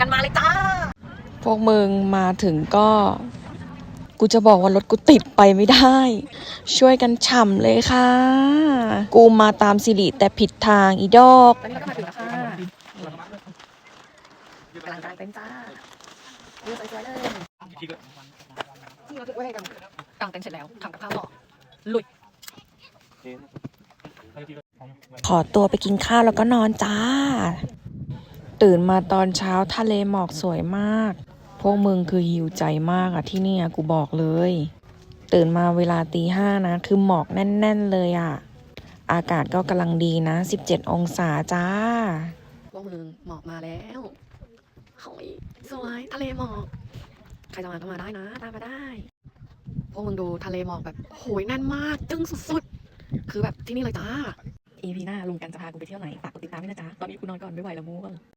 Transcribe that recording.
กันมาเลยจ้า พวกมึงมาถึงก็ กูจะบอกว่ารถกูติดไปไม่ได้ ช่วยกันฉ่ำเลยค่ะ กูมาตามสิริแต่ผิดทางอีดอกตอนนี้เราก็มาถึงแล้วค่ะกำลังกลางเต็นท์จ้าดูสวยๆเลยที่เราถึงไว้ให้กันกลางเต็นท์เสร็จแล้วทำกับข้าวต่อลุยขอตัวไปกินข้าวแล้วก็นอนจ้า ตื่นมาตอนเช้าทะเลหมอกสวยมาก พวกมึงคือหิวใจมากอะที่เนี่ยกูบอกเลย ตื่นมาเวลาตีห้านะ คือหมอกแน่น ๆ เลยอะอากาศก็กำลังดีนะ 17 องศาจ้า พวกมึงหมอกมาแล้วโอ้ยสวยทะเลหมอก ใครจะมาก็มาได้นะตามมาได้ พวกมึงดูทะเลหมอกแบบโหยแน่นมาก จึ้งสุดๆ คือแบบที่นี่เลยจ้า EP หน้าลุงกันจะพากูไปเที่ยวไหนฝากกดติดตามด้วยนะจ๊ะ ตอนนี้กูนอนก่อนไม่ไหวแล้วม่วง